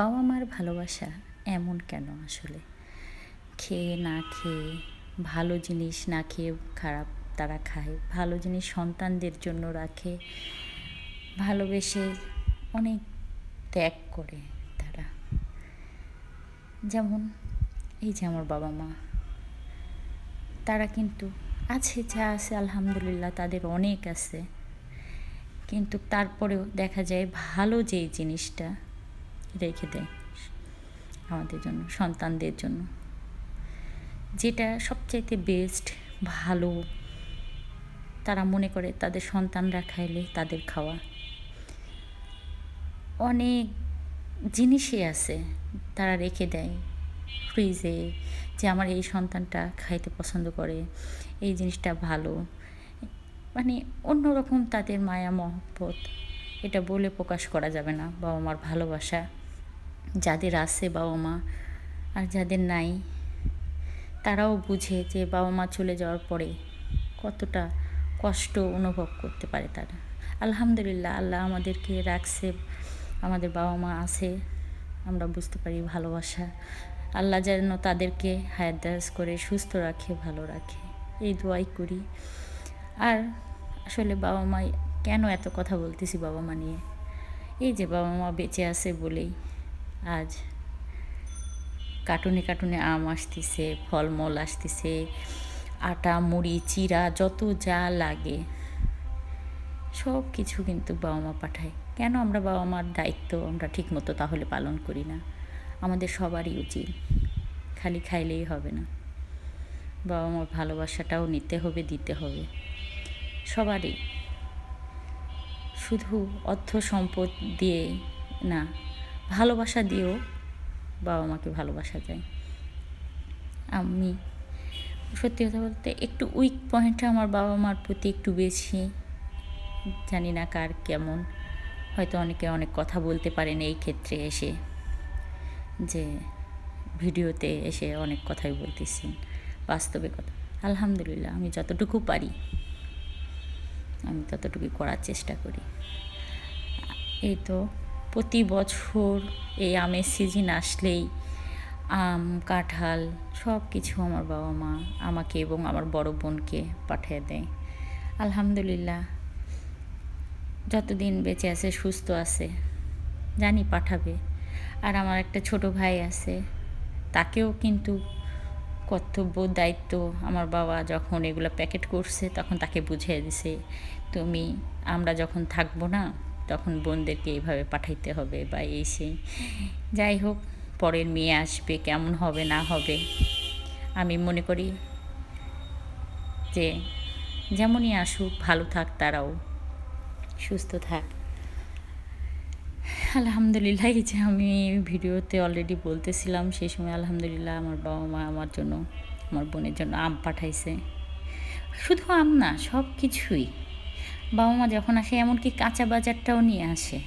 বাবা মার ভালোবাসা এমন কেন আসলে? খেয়ে না খেয়ে, ভালো জিনিস না খেয়ে খারাপ তারা খায়, ভালো জিনিস সন্তানদের জন্য রাখে, ভালোবেসে অনেক ত্যাগ করে তারা। যেমন এই যে আমার বাবা মা তারা কিন্তু আছে, যা আছে, আলহামদুলিল্লাহ তাদের অনেক আছে। কিন্তু তারপরেও দেখা যায় ভালো যেই জিনিসটা রেখে দেয় আমাদের জন্য, সন্তানদের জন্য। যেটা সবচাইতে বেস্ট ভালো, তারা মনে করে তাদের সন্তানরা খাইলে তাদের খাওয়া। অনেক জিনিসই আছে তারা রেখে দেয় ফ্রিজে যে আমার এই সন্তানটা খাইতে পছন্দ করে, এই জিনিসটা ভালো। মানে অন্যরকম তাদের মায়া মহব্বত এটা বলে প্রকাশ করা যাবে না বাবা মার ভালোবাসা। যাদের আছে বাবা মা আর যাদের নাই, তারাও বুঝে যে বাবা মা চলে যাওয়ার পরে কতটা কষ্ট অনুভব করতে পারে তারা। আলহামদুলিল্লাহ, আল্লাহ আমাদেরকে রাখছে, আমাদের বাবা মা আছে, আমরা বুঝতে পারি ভালোবাসা। আল্লাহ যেন তাদেরকে হায়াত করে, সুস্থ রাখে, ভালো রাখে। এই দোয়াই করি। আর আসলে বাবা মা কেন এত কথা বলতেছি বাবা মা নিয়ে? এই যে বাবা মা বেঁচে আছে বলেই আজ কার্টুনে কার্টুনে আম আসতেছে, ফলমূল আসতেছে, আটা, মুড়ি, চিরা, যত যা লাগে। সব কিছু কিন্তু বাবা মা পাঠায়। কেন আমরা বাবা মার দায়িত্ব আমরা ঠিকমতো তাহলে পালন করি না? আমাদের সবারই উচিত। খালি খাইলেই হবে না। বাবা মার ভালোবাসাটাও নিতে হবে, দিতে হবে। সবারই। শুধু অর্থ সম্পদ দিয়ে না ভালোবাসা দিয়েও বাবা মাকে ভালোবাসা যায় আমি সত্যি কথা বলতে একটু উইক পয়েন্টটা আমার বাবা মার প্রতি একটু বেশি। জানি না কার কেমন। হয়তো অনেকে অনেক কথা বলতে পারেন এই ক্ষেত্রে এসে, যে ভিডিওতে এসে অনেক কথাই বলতেছেন, বাস্তবে কথা। আলহামদুলিল্লাহ, আমি যতটুকু পারি, আমি ততটুকু করার চেষ্টা করি। এই তো। প্রতি বছর এই আমের সিজন আসলেই আম, কাঁঠাল সব কিছু আমার বাবা মা আমাকে এবং আমার বড় বোনকে পাঠিয়ে দেয়। আলহামদুলিল্লাহ। যতদিন বেঁচে আছে, সুস্থ আছে, জানি পাঠাবে। আর আমার একটা ছোট ভাই আছে, তাকেও কিন্তু কর্তব্য, দায়িত্ব আমার বাবা যখন এগুলো প্যাকেট করছে, তখন তাকে বুঝিয়ে দিছে, তুমি, আমরা যখন থাকব না তখন বোনদেরকে এইভাবে পাঠাইতে হবে বা এই সেই যাই হোক, পরের মেয়ে আসবে, কেমন হবে, না হবে, আমি মনে করি যে যেমনই আসুক, ভালো থাক তারাও। সুস্থ থাক। আলহামদুলিল্লাহ, এই যে আমি ভিডিওতে অলরেডি বলতেছিলাম সেই সময় আলহামদুলিল্লাহ আমার বাবা মা আমার জন্য, আমার বোনের জন্য আম পাঠাইছে। শুধু আম না সব কিছুই বাবা মা যখন আসে, এমনকি কাঁচা বাজারটাও নিয়ে আসে।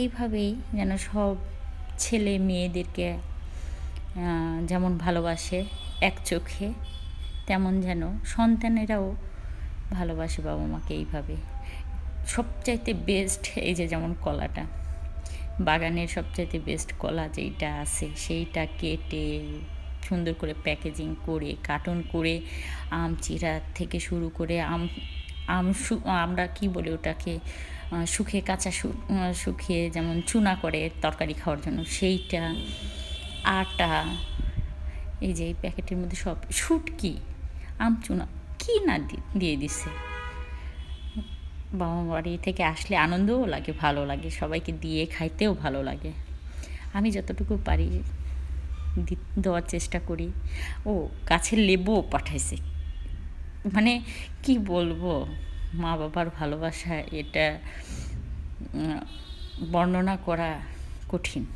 এইভাবেই যেন সব ছেলে মেয়েদেরকে যেমন ভালোবাসে এক চোখে, তেমন যেন সন্তানেরাও ভালোবাসে বাবা মাকে এইভাবে। সবচাইতে বেস্ট এই যে যেমন কলাটা, বাগানের সবচাইতে বেস্ট কলা যেইটা আছে, সেইটা কেটে সুন্দর করে প্যাকেজিং করে, কার্টন করে, আম চিরা থেকে শুরু করে, আম আম আমরা কি বলি ওটাকে শুকিয়ে কাঁচা শুকিয়ে যেমন চুনা করে তরকারি খাওয়ার জন্য, সেইটা, আটা, এই যে এই প্যাকেটের মধ্যে সব, শুটকি, আম চুনা, কী না দিয়ে দিছে। বাবা বাড়ি থেকে আসলে আনন্দও লাগে, ভালো লাগে, সবাইকে দিয়ে খাইতেও ভালো লাগে। আমি যতটুকু পারি দেওয়ার চেষ্টা করি। ও, গাছের লেবুও পাঠাইছে। মানে কি বলব, মা বাবার ভালোবাসা এটা বর্ণনা করা কঠিন।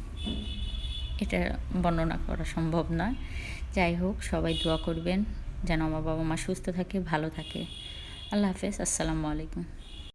এটা বর্ণনা করা সম্ভব নয় যাই হোক, সবাই দোয়া করবেন যেন আমার বাবা মা সুস্থ থাকে, ভালো থাকে। আল্লাহ হাফেজ, আসসালামু আলাইকুম।